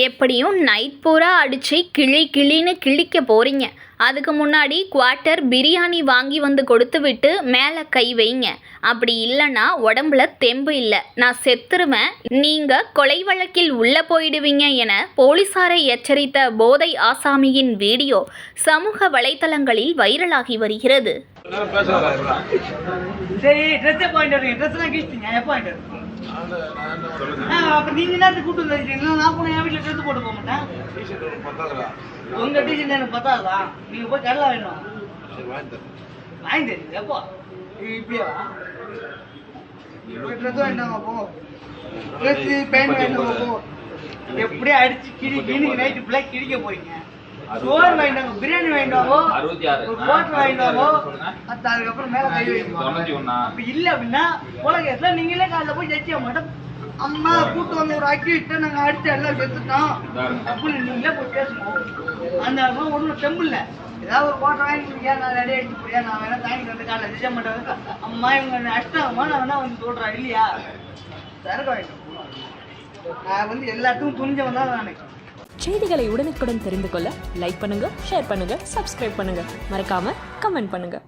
எப்படியும் நைட் பூரா அடித்து கிளி கிளின்னு கிழிக்க போகிறீங்க அதுக்கு முன்னாடி குவார்ட்டர் பிரியாணி வாங்கி வந்து கொடுத்து விட்டு மேலே கை வைங்க. அப்படி இல்லைன்னா உடம்புல தெம்பு இல்லை. நான் செத்துருவேன். நீங்கள் கொலை வழக்கில் உள்ளே போயிடுவீங்க என போலீசாரை எச்சரித்த போதை ஆசாமியின் வீடியோ சமூக வலைதளங்களில் வைரலாகி வருகிறது. உங்க டீச்சர் எனக்கு பத்தாதா? நீங்க போய் கடலை வேணும் வாங்கி தரீங்க எப்போ? இப்படியா ட்ரெஸ் வாங்கிட்டாங்க போ. ட்ரெஸ் பேண்ட் வாங்கிட்டாங்க போ எப்படியே அடிச்சு கிளி கிளி நைட்டு ஃபுல்லாக கிழிக்க போறீங்க. சோறு வாங்கிட்டாங்க பிரியாணி வாங்கிட்டாங்க சொல்லுங்க. அது அதுக்கப்புறம் மேல கை வைக்கணும் அப்படி இல்ல அப்படின்னா உலகத்துல நீங்களே காலைல போய் ஜட்ஜிய மாட்டோம் அம்மா கூட்டு வந்து ஒரு அக்கி விட்டு நாங்க அடிச்சு எல்லாம் செத்துட்டோம் அப்படின்னு நீங்களே போய் பேசணும்? அந்த அம்மா ஒண்ணும் தெம்பு இல்ல. ஏதாவது ஒரு கோட்டை வாங்கி கொடுக்கியா நான் ரெடி அடிச்சு போறியா? நான் வேணா தாங்கி வந்து காலைல ஜட்ஜ மாட்டேன் அம்மா இவங்க அஷ்டமா நான் வேணா வந்து சொல்றேன் இல்லையா? சரக்கு வாங்கிட்டு போ. நான் வந்து எல்லாத்துக்கும் துணிஞ்சவன் தான் நானு. செய்திகளை உடனுக்குடன் தெரிந்து கொள்ள லைக் பண்ணுங்க ஷேர் பண்ணுங்க சப்ஸ்கிரைப் பண்ணுங்க. மறக்காம கமெண்ட் பண்ணுங்க.